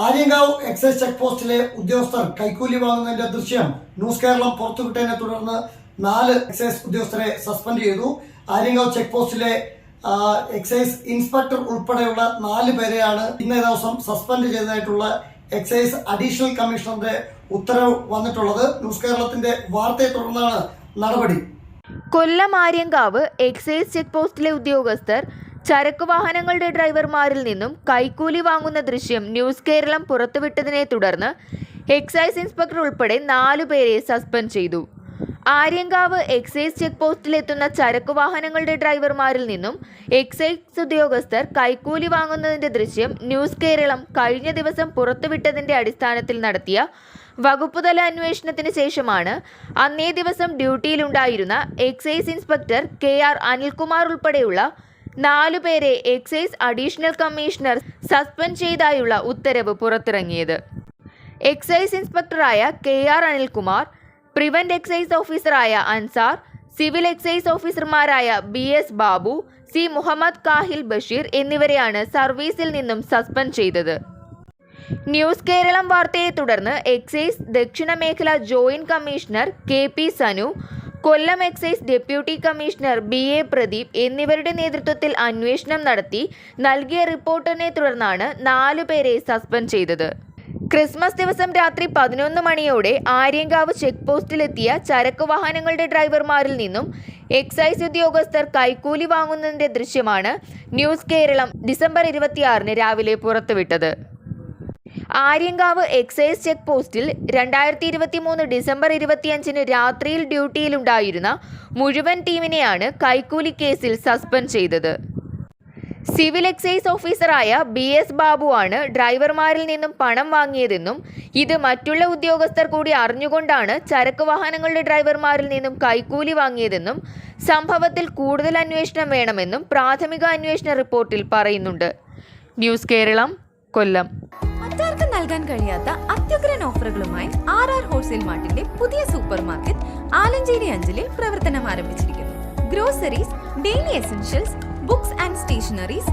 Aryankavu excise check പോസ്റ്റിലെ ഉദ്യോഗസ്ഥർ കൈക്കൂലി വാങ്ങുന്നതിന്റെ ദൃശ്യം ന്യൂസ് കേരളം പുറത്തുവിട്ടതിനെ തുടർന്ന് നാല് എക്സൈസ് ഉദ്യോഗസ്ഥരെ സസ്പെൻഡ് ചെയ്തു. ആര്യങ്കാവ് ചെക്ക് പോസ്റ്റിലെ എക്സൈസ് ഇൻസ്പെക്ടർ ഉൾപ്പെടെയുള്ള നാല് പേരെയാണ് ഇന്നേ ദിവസം സസ്പെൻഡ് ചെയ്തതായിട്ടുള്ള എക്സൈസ് അഡീഷണൽ കമ്മീഷണറുടെ ഉത്തരവ് വന്നിട്ടുള്ളത്. ന്യൂസ് കേരളത്തിന്റെ വാർത്തയെ തുടർന്നാണ് നടപടി. കൊല്ലം ആര്യങ്കാവ് എക്സൈസ് ചെക്ക് പോസ്റ്റിലെ ഉദ്യോഗസ്ഥർ ചരക്കു വാഹനങ്ങളുടെ ഡ്രൈവർമാരിൽ നിന്നും കൈക്കൂലി വാങ്ങുന്ന ദൃശ്യം ന്യൂസ് കേരളം പുറത്തുവിട്ടതിനെ തുടർന്ന് എക്സൈസ് ഇൻസ്പെക്ടർ ഉൾപ്പെടെ നാലു പേരെ സസ്പെൻഡ് ചെയ്തു. ആര്യങ്കാവ് എക്സൈസ് ചെക്ക് പോസ്റ്റിലെത്തുന്ന ചരക്കു വാഹനങ്ങളുടെ ഡ്രൈവർമാരിൽ നിന്നും എക്സൈസ് ഉദ്യോഗസ്ഥർ കൈക്കൂലി വാങ്ങുന്നതിന്റെ ദൃശ്യം ന്യൂസ് കേരളം കഴിഞ്ഞ ദിവസം പുറത്തുവിട്ടതിന്റെ അടിസ്ഥാനത്തിൽ നടത്തിയ വകുപ്പുതല അന്വേഷണത്തിന് ശേഷമാണ് അന്നേ ദിവസം ഡ്യൂട്ടിയിലുണ്ടായിരുന്ന excise inspector K R Anilkumar ഉൾപ്പെടെയുള്ള നാലുപേരെ എക്സൈസ് അഡീഷണൽ കമ്മീഷണർ സസ്പെൻഡ് ചെയ്തായുള്ള ഉത്തരവ് പുറത്തിറങ്ങിയത്. Excise ഇൻസ്പെക്ടറായ K R Anilkumar prevent excise ഓഫീസറായ അൻസാർ സിവിൽ എക്സൈസ് ഓഫീസർമാരായ B S Babu C Muhammad Kahil Basheer എന്നിവരെയാണ് സർവീസിൽ നിന്നും സസ്പെൻഡ് ചെയ്തത്. ന്യൂസ് കേരളം വാർത്തയെ തുടർന്ന് എക്സൈസ് ദക്ഷിണ മേഖല joint commissioner K P Sanu Kollam excise deputy commissioner B A Pradeep എന്നിവരുടെ നേതൃത്വത്തിൽ അന്വേഷണം നടത്തി നൽകിയ റിപ്പോർട്ടിനെ തുടർന്നാണ് നാലു പേരെ സസ്പെൻഡ് ചെയ്തത്. ക്രിസ്മസ് ദിവസം രാത്രി പതിനൊന്ന് മണിയോടെ ആര്യങ്കാവ് ചെക്ക് പോസ്റ്റിലെത്തിയ ചരക്ക് വാഹനങ്ങളുടെ ഡ്രൈവർമാരിൽ നിന്നും എക്സൈസ് ഉദ്യോഗസ്ഥർ കൈക്കൂലി വാങ്ങുന്നതിന്റെ ദൃശ്യമാണ് ന്യൂസ് കേരളം ഡിസംബർ ഇരുപത്തിയാറിന് രാവിലെ പുറത്തുവിട്ടത്. ആര്യങ്കാവ് എക്സൈസ് ചെക്ക് പോസ്റ്റിൽ രണ്ടായിരത്തി ഇരുപത്തി മൂന്ന് ഡിസംബർ ഇരുപത്തിയഞ്ചിന് രാത്രിയിൽ ഡ്യൂട്ടിയിലുണ്ടായിരുന്ന മുഴുവൻ ടീമിനെയാണ് കൈക്കൂലി കേസിൽ സസ്പെൻഡ് ചെയ്തത്. സിവിൽ എക്സൈസ് ഓഫീസറായ ബി എസ് ബാബുവാണ് ഡ്രൈവർമാരിൽ നിന്നും പണം വാങ്ങിയതെന്നും ഇത് മറ്റുള്ള ഉദ്യോഗസ്ഥർ കൂടി അറിഞ്ഞുകൊണ്ടാണ് ചരക്ക് വാഹനങ്ങളുടെ ഡ്രൈവർമാരിൽ നിന്നും കൈക്കൂലി വാങ്ങിയതെന്നും സംഭവത്തിൽ കൂടുതൽ അന്വേഷണം വേണമെന്നും പ്രാഥമിക അന്വേഷണ റിപ്പോർട്ടിൽ പറയുന്നുണ്ട്. ന്യൂസ് കേരളം കൊല്ലം. മറ്റാർക്കും നൽകാൻ കഴിയാത്ത അത്യുഗ്രൻ ഓഫറുകളുമായി ആർ ആർ ഹോൾസെയിൽ മാർട്ടിന്റെ പുതിയ സൂപ്പർ മാർക്കറ്റ് ആലഞ്ചേരി അഞ്ചലിൽ പ്രവർത്തനം ആരംഭിച്ചിരിക്കുന്നു. Groceries daily essentials books and stationeries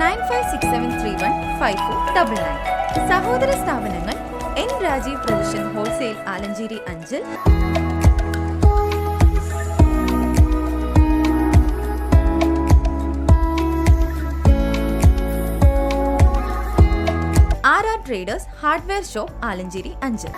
nine five six seven three one five four double nine സഹോദര സ്ഥാപനങ്ങൾ N Rajeev provision wholesale Alancherry Anchal R R traders hardware shop Alancherry Anchal